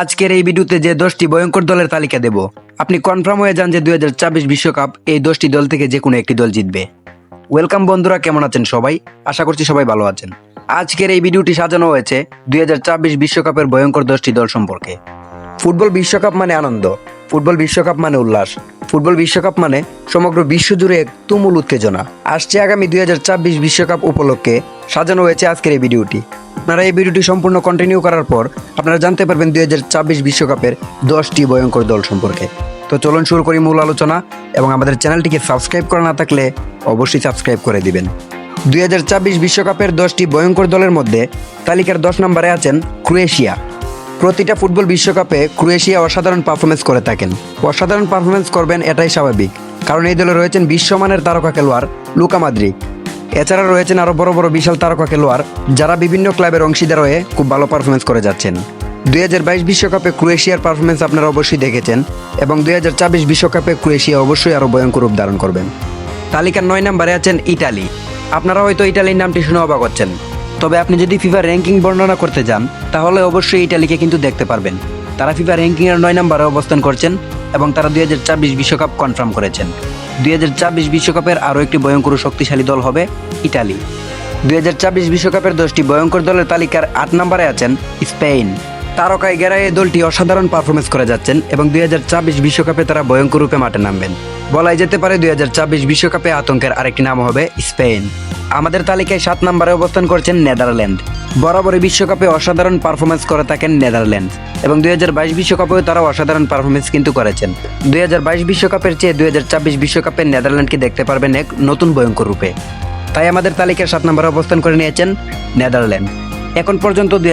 আজকের এই ভিডিওতে যে দশটি ভয়ঙ্কর দলের তালিকা দেব, আপনি কনফার্ম হয়ে যান যে দুই বিশ্বকাপ এই দশটি দল থেকে যে কোনো একটি দল জিতবে। ওয়েলকাম বন্ধুরা, কেমন আছেন সবাই? আশা করছি সবাই ভালো আছেন। আজকের এই ভিডিওটি সাজানো হয়েছে দুই বিশ্বকাপের ভয়ঙ্কর দশটি দল সম্পর্কে। ফুটবল বিশ্বকাপ মানে আনন্দ। ফুটবল বিশ্বকাপ মানে উল্লাস। ফুটবল বিশ্বকাপ মানে সমগ্র বিশ্ব জুড়ে এক তুমুল উত্তেজনা। আসছে আগামী দুই বিশ্বকাপ উপলক্ষে সাজানো হয়েছে আজকের এই ভিডিওটি। আপনারা এই ভিডিওটি সম্পূর্ণ কন্টিনিউ করার পর আপনারা জানতে পারবেন দুই বিশ্বকাপের দশটি ভয়ঙ্কর দল সম্পর্কে। তো চলুন শুরু করি মূল আলোচনা এবং আমাদের চ্যানেলটিকে সাবস্ক্রাইব করা না থাকলে অবশ্যই সাবস্ক্রাইব করে দিবেন। দুই বিশ্বকাপের দশটি ভয়ঙ্কর দলের মধ্যে তালিকার দশ নম্বরে আছেন ক্রোয়েশিয়া। প্রতিটা ফুটবল বিশ্বকাপে ক্রোয়েশিয়া অসাধারণ পারফরমেন্স করে থাকেন। অসাধারণ পারফরমেন্স করবেন এটাই স্বাভাবিক, কারণ এই দলে রয়েছেন বিশ্বমানের তারকা খেলোয়াড় লুকা মাদ্রিক। এছাড়া রয়েছেন আরও বড় বড় বিশাল তারকা খেলোয়াড় যারা বিভিন্ন ক্লাবের অংশীদার হয়ে খুব ভালো পারফরমেন্স করে যাচ্ছেন। দুই বিশ্বকাপে ক্রোয়েশিয়ার পারফরমেন্স আপনারা অবশ্যই দেখেছেন এবং দুই বিশ্বকাপে ক্রোয়েশিয়া অবশ্যই আরও ভয়ঙ্কর রূপ ধারণ করবেন। তালিকার নয় নম্বরে আছেন ইটালি। আপনারা হয়তো ইটালির নামটি শুনে অবাক হচ্ছেন। তবে আপনি যদি ফিফা র্যাঙ্কিং বর্ণনা করতে যান, তাহলে অবশ্যই ইটালিকে কিন্তু দেখতে পারবেন। তারা ফিফা র্যাঙ্কিং এর নয় নম্বরে অবস্থান করছেন এবং তারা দুই বিশ্বকাপ কনফার্ম করেছেন। দুই বিশ্বকাপের আরও একটি ভয়ঙ্কর শক্তিশালী দল হবে ইটালি। দুই বিশ্বকাপের দশটি ভয়ঙ্কর দলের তালিকার আট নম্বরে আছেন স্পেন। তারকায় গেরায় এই দলটি অসাধারণ পারফরমেন্স করে যাচ্ছেন এবং দুই বিশ্বকাপে তারা ভয়ঙ্কর রূপে মাঠে নামবেন। বলাই যেতে পারে দুই বিশ্বকাপে আতঙ্কের আরেকটি নাম হবে স্পেন। আমাদের তালিকায় সাত নম্বরে অবস্থান করছেন নেদারল্যান্ড। বরাবরই বিশ্বকাপে অসাধারণ পারফরমেন্স করে থাকেন নেদারল্যান্ড এবং দুই বিশ্বকাপেও তারা অসাধারণ পারফরমেন্স কিন্তু করেছেন। দুই বিশ্বকাপের চেয়ে দুই বিশ্বকাপে নেদারল্যান্ডকে দেখতে পারবেন এক নতুন ভয়ঙ্কর রূপে। তাই আমাদের তালিকার সাত নম্বরে অবস্থান করে নিয়েছেন নেদারল্যান্ড। এখন পর্যন্ত দুই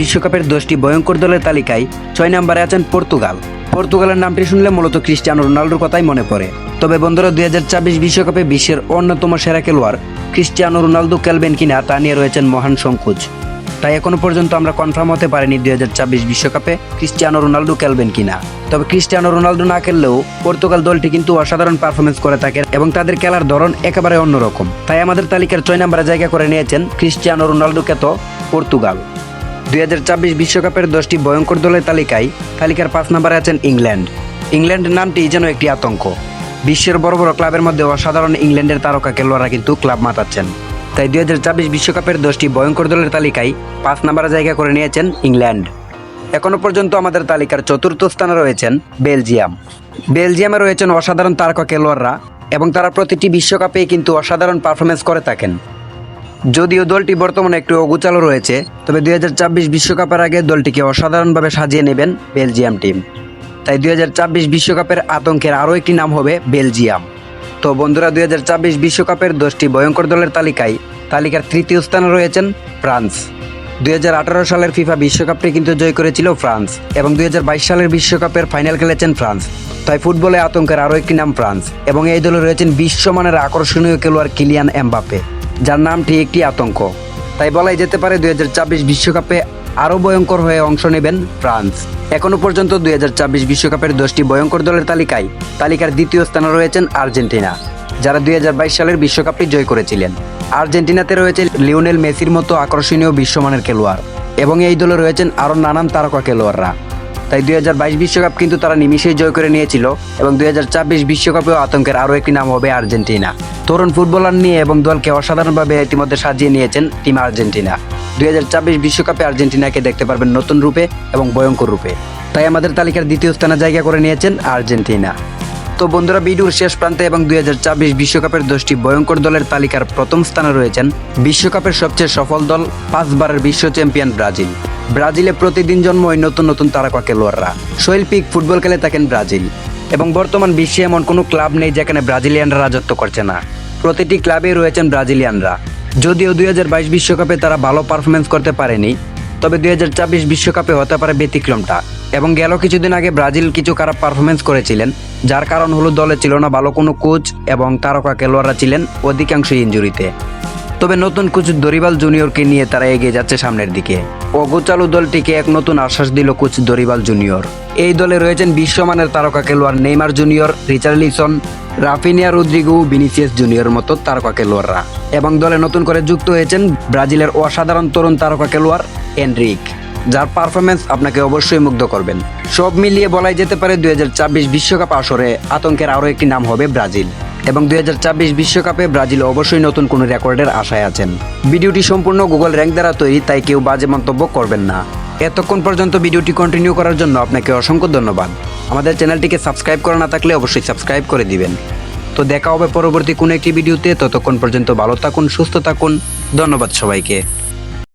বিশ্বকাপের দশটি ভয়ঙ্কর দলের তালিকায় ছয় নম্বরে আছেন পর্তুগাল। পর্তুগালের নামটি শুনলে মূলত ক্রিস্টিয়ানো রোনাল্ডোর কথাই মনে পড়ে। তবে বন্ধুরা, দুই বিশ্বকাপে বিশ্বের অন্যতম সেরা খেলোয়াড় ক্রিস্টিয়ানো রোনালদো খেলবেন কিনা তা নিয়ে রয়েছেন মহান সংকোচ। তাই এখনও পর্যন্ত আমরা কনফার্ম হতে পারিনি দুই বিশ্বকাপে ক্রিস্টিয়ানো রোনালদো খেলবেন কিনা। তবে ক্রিস্টিয়ানো রোনালদো না খেললেও পর্তুগাল দলটি কিন্তু অসাধারণ পারফরমেন্স করে থাকে এবং তাদের খেলার ধরন একেবারে অন্যরকম। তাই আমাদের তালিকার ছয় নম্বরে জায়গা করে নিয়েছেন ক্রিস্টিয়ানো রোনালদো খ্যাত পর্তুগাল। দুই বিশ্বকাপের দশটি ভয়ঙ্কর দলের তালিকায় তালিকার পাঁচ নম্বরে আছেন ইংল্যান্ড। ইংল্যান্ড নামটি যেন একটি আতঙ্ক। বিশ্বের বড় বড় ক্লাবের মধ্যে অসাধারণ ইংল্যান্ডের তারকা খেলোয়াড়রা কিন্তু ক্লাব মাতাচ্ছেন। তাই দুই বিশ্বকাপের দশটি ভয়ঙ্কর দলের তালিকায় পাঁচ নম্বরে জায়গা করে নিয়েছেন ইংল্যান্ড। এখনও পর্যন্ত আমাদের তালিকার চতুর্থ স্থানে রয়েছেন বেলজিয়াম। বেলজিয়ামে রয়েছেন অসাধারণ তারকা খেলোয়াড়রা এবং তারা প্রতিটি বিশ্বকাপেই কিন্তু অসাধারণ পারফরমেন্স করে থাকেন। যদিও দলটি বর্তমানে একটু অগুচালো রয়েছে, তবে দুই বিশ্বকাপের আগে দলটিকে অসাধারণভাবে সাজিয়ে নেবেন বেলজিয়াম টিম। তাই দুই বিশ্বকাপের আতঙ্কের আরও একটি নাম হবে বেলজিয়াম। তো বন্ধুরা, দুই বিশ্বকাপের দশটি ভয়ঙ্কর দলের তালিকায় তালিকার তৃতীয় স্থানে রয়েছেন ফ্রান্স। দুই হাজার আঠারো সালের ফিফা বিশ্বকাপটি কিন্তু জয় করেছিল ফ্রান্স এবং দুই হাজার বাইশ সালের বিশ্বকাপের ফাইনাল খেলেছেন ফ্রান্স। তাই ফুটবলে আতঙ্কের আরও একটি নাম ফ্রান্স এবং এই দলে রয়েছেন বিশ্বমানের আকর্ষণীয় খেলোয়াড় কিলিয়ান এমবাপে যার নামটি একটি আতঙ্ক। তাই বলাই যেতে পারে দুই বিশ্বকাপে আরও ভয়ঙ্কর হয়ে অংশ নেবেন ফ্রান্স। এখনও পর্যন্ত দুই বিশ্বকাপের দশটি ভয়ঙ্কর দলের তালিকায় তালিকার দ্বিতীয় স্থানে রয়েছেন আর্জেন্টিনা, যারা দুই হাজার বাইশ সালের বিশ্বকাপটি জয় করেছিলেন। আর্জেন্টিনাতে রয়েছে লিওনেল মেসির মতো আকর্ষণীয় বিশ্বমানের খেলোয়াড় এবং এই দলে রয়েছেন আরও নানান তারকা খেলোয়াড়রা। তাই দুই হাজার বাইশ বিশ্বকাপ কিন্তু তারা নিমিশেই জয় করে নিয়েছিল এবং দুই হাজার চব্বিশ বিশ্বকাপেও আতঙ্কের আরও একটি নাম হবে আর্জেন্টিনা। তরুণ ফুটবলার নিয়ে এবং দলকে অসাধারণভাবে ইতিমধ্যে সাজিয়ে নিয়েছেন টিম আর্জেন্টিনা। দুই হাজার চব্বিশ বিশ্বকাপে আর্জেন্টিনাকে দেখতে পারবেন নতুন রূপে এবং ভয়ঙ্কর রূপে। তাই আমাদের তালিকার দ্বিতীয় স্থানে জায়গা করে নিয়েছেন আর্জেন্টিনা। তো বন্ধুরা, ভিডিওর শেষ প্রান্তে এবং দুই হাজার চব্বিশ বিশ্বকাপের দশটি ভয়ঙ্কর দলের তালিকার প্রথম স্থানে রয়েছেন বিশ্বকাপের সবচেয়ে সফল দল পাঁচবারের বিশ্ব চ্যাম্পিয়ন ব্রাজিল। ব্রাজিলে প্রতিদিন জন্ম জন্মই নতুন নতুন তারকা খেলোয়াড়রা। শৈল্পিক ফুটবল খেলে থাকেন ব্রাজিল। এবং বর্তমান বিশ্বে এমন কোনো ক্লাব নেই যেখানে ব্রাজিলিয়ানরা রাজত্ব করছে না। প্রতিটি ক্লাবেই রয়েছেন ব্রাজিলিয়ানরা। যদিও দুই বিশ্বকাপে তারা ভালো পারফরমেন্স করতে পারেনি, তবে দুই বিশ্বকাপে হতে পারে ব্যতিক্রমটা। এবং গেল কিছুদিন আগে ব্রাজিল কিছু খারাপ পারফরমেন্স করেছিলেন, যার কারণ হলো দলে ছিল না ভালো কোনো কোচ এবং তারকা খেলোয়াড়রা ছিলেন অধিকাংশ ইঞ্জুরিতে। তবে নতুন কোচ দরিবাল জুনিয়রকে নিয়ে তারা এগিয়ে যাচ্ছে সামনের দিকে। অগোচালু দলটিকে এক নতুন আশ্বাস দিল কোচ দরিবাল জুনিয়র। এই দলে রয়েছেন বিশ্বমানের তারকা খেলোয়াড় Neymar Junior Richarlison Raphinha Rodrygo, Vinicius Junior মতো তারকা খেলোয়াড়রা। এবং দলে নতুন করে যুক্ত হয়েছেন ব্রাজিলের অসাধারণ তরুণ তারকা খেলোয়াড় এনরিক, যার পারফরমেন্স আপনাকে অবশ্যই মুগ্ধ করবেন। সব মিলিয়ে বলাই যেতে পারে দুই বিশ্বকাপ আসরে আতঙ্কের আরও একটি নাম হবে ব্রাজিল। এবং দুই বিশ্বকাপে ব্রাজিল অবশ্যই নতুন কোনো রেকর্ডের আশায় আছেন। ভিডিওটি সম্পূর্ণ গুগল র্যাঙ্ক দ্বারা তৈরি, তাই কেউ বাজে মন্তব্য করবেন না। এতক্ষণ পর্যন্ত ভিডিওটি কন্টিনিউ করার জন্য আপনাকে অসংখ্য ধন্যবাদ। আমাদের চ্যানেলটিকে সাবস্ক্রাইব করা না থাকলে অবশ্যই সাবস্ক্রাইব করে দিবেন। তো দেখা হবে পরবর্তী কোনো একটি ভিডিওতে, ততক্ষণ পর্যন্ত ভালো থাকুন, সুস্থ থাকুন। ধন্যবাদ সবাইকে।